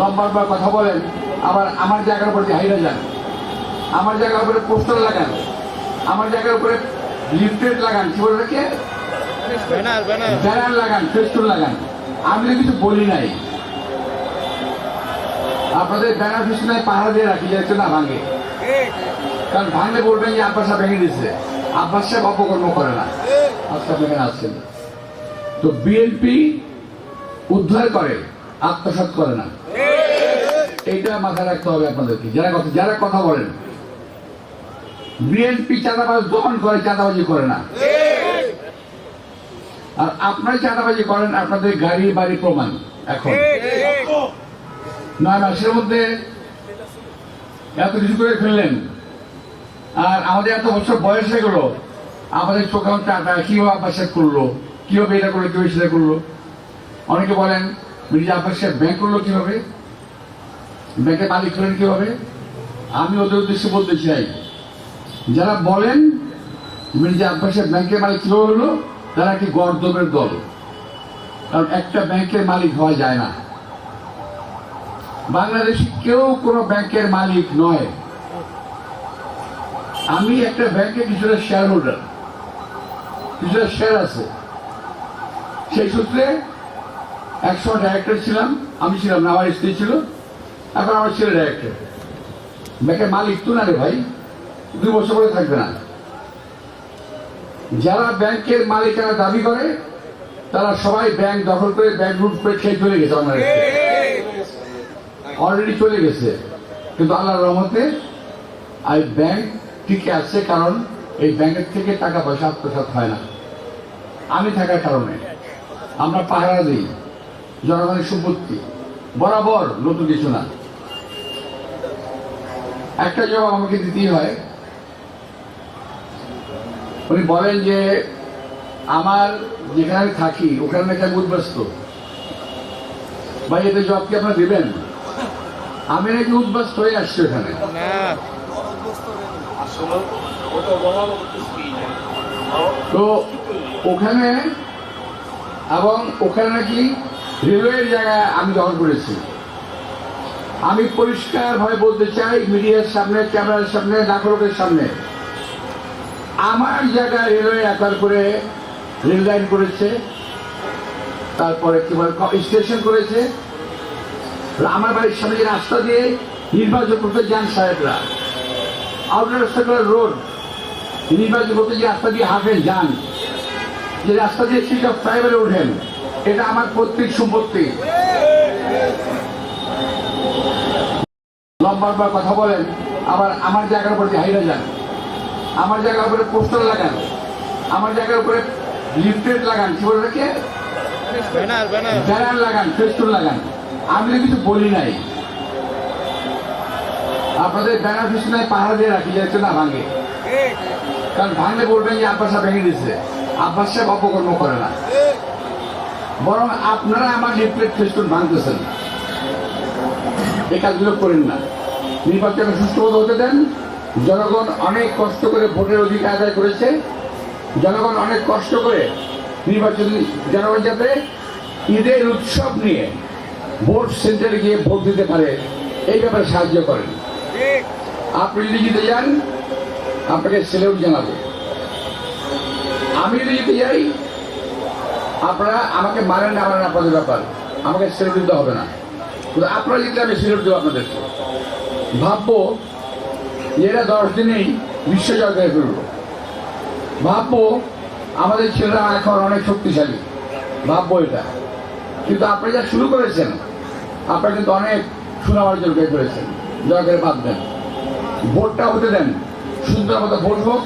লম্বা লম্বা কথা বলেন আবার আমার জায়গার উপরে হাইরা যান। আমার জায়গার উপরে পোস্টার লাগান। আমার জায়গার উপরে লিফলেট লাগান কি বলে রেখে ব্যানার লাগান ফেস্টুন লাগান। আমি কিছু বলি নাই। আপনাদের ব্যানার ফেস্টুনে পাহাড় দিয়ে রাখি যাচ্ছে না ভাঙে। কারণ ভাঙলে বলবেন যে আব্বাস সাহেব ভেঙে দিচ্ছে আব্বাস সাহেব অপকর্ম করে না। আজকে এখানে আসছেন তো বিএনপি উদ্ধার করে আত্মসাৎ করে না। এইটা মাথায় রাখতে হবে আপনাদেরকে। যারা কথা যারা কথা বলেন। বিএনপি চাঁদাবাজ দমন করে, চাঁদাবাজি করে না। আর আপনার চাঁদাবাজি করেন, আপনাদের গাড়ি, বাড়ি প্রমাণ, এখন। নয় মাসের মধ্যে এত কিছু করে ফেললেন। আর আমাদের এত বছর বয়স হয়ে গেল, আমাদের চোখে টাটা। কীভাবে আব্বাস সাহেব করল? কীভাবে এটা করল? কীভাবে সেটা করল? অনেকে বলেন, মির্জা আব্বাস ব্যাংক করল কীভাবে? ব্যাংকের মালিক হলেন কীভাবে? আমি ওদের উদ্দেশ্যে বলতে চাই, যারা বলেন মির্জা আব্বাস সাহেব ব্যাংকের মালিক কীভাবে হলো, তারা কি গর্দবের দল। কারণ একটা ব্যাংকের মালিক হওয়া যায় না। বাংলাদেশে কেউ কোনো ব্যাংকের মালিক নয়। আমি একটা ব্যাংকে কিছুটা শেয়ার হোল্ডার কিছুটা শেয়ার আছে। সেই সূত্রে একশো ডাইরেক্টর ছিলাম, আমি ছিলাম না আমার স্ত্রী ছিল। এখন আমার ছেলে ডাইরেক্টর ব্যাংকের মালিক তো না রে ভাই? দুই বছর পরে থাকবে না। যারা ব্যাংকের মালিকানা দাবি করে, তারা সবাই ব্যাংক দখল করে, ব্যাংক লুট করে খেয়ে চলে গেছে বাংলাদেশে অলরেডি চলে গেছে। কিন্তু আল্লাহর রহমতে এই ব্যাংক টিকে আছে কারণ এই ব্যাংকের থেকে টাকা পয়সা আত্মসাৎ হয় না। আমি থাকার কারণে। আমরা পাহারা দিই। জনগণের সম্পত্তি বরাবর, নতুন কিছু না। একটা জবাব আমাকে দিতেই হয়। উনি বলেন যে আমার যেখানে আমি থাকি ওখানে নাকি আমি উদ্বাস্ত। ভাই এতে জব কি আপনারা দেবেন? আমি নাকি উদ্বাস্ত হয়ে আসছি ওখানে। তো ওখানে এবং ওখানে নাকি রেলওয়ের জায়গায় আমি দখল করেছি। আমি পরিষ্কার ভাবে বলতে চাই, মিডিয়ার সামনে, ক্যামেরার সামনে লোকের সামনে। আমার জায়গায় রেলওয়ে একবার করে রেল লাইন করেছে, তারপরে কি বলে স্টেশন করেছে। আমার বাড়ির সামনে যে রাস্তা দিয়ে নির্বাচন করতে যান সাহেবরা আউটার রাস্তাগুলো রোড, নির্বাচন করতে যে রাস্তা দিয়ে হাঁটেন, যান। যে রাস্তা দিয়ে সেটা প্রাইভেটে ওঠেন এটা আমার পৈতৃক সম্পত্তি। লম্বা কথা বলেন আবার আমার জায়গার উপরে হাইরা যান। আমার জায়গার উপরে পোস্টার লাগান। আমার জায়গার উপরে লিফলেট লাগান কি বলে রেখে ব্যানার লাগান ফেস্টুন লাগান। আমি তো কিছু বলি নাই। আপনাদের ব্যানার ফেস্টুনে পাহাড় দিয়ে রাখি যাচ্ছে না ভাঙে। কারণ ভাঙলে বলবেন যে আব্বাস ভেঙে দিচ্ছে আব্বাস সাহেব অপকর্ম করে না। বরং আপনারা আমার লিফলেট ফেস্টুন ভাঙতেছেন। এই কাজগুলো করেন না। নির্বাচনে সুষ্ঠুভাবে হতে দেন। জনগণ অনেক কষ্ট করে ভোটের অধিকার আদায় করেছে। জনগণ অনেক কষ্ট করে নির্বাচন জনগণ যাতে ঈদের উৎসব নিয়ে ভোট সেন্টারে গিয়ে ভোট দিতে পারে, এই ব্যাপারে সাহায্য করেন। আপনি যদি যান, আপনাকে সেলেউট জানাব। আমি যদি যাই, আপনারা আমাকে মারেন না, মারেন আপনাদের ব্যাপার। আমাকে সেলেউট দিতে হবে না। আপনারা জিতলে আমি সেলেউট দেবো আপনাদেরকে ভাববো এরা দশ দিনেই বিশ্ব জয় করে ফেলব ভাববো, আমাদের ছেলেরা এখন অনেক শক্তিশালী। ভাববো এটা। কিন্তু আপনি যা শুরু করেছেন, আপনারা কিন্তু অনেক সুনাম অর্জন করে করেছেন। করে বাদ দেন। ভোটটা হতে দেন। সুন্দর মতো ভোট হোক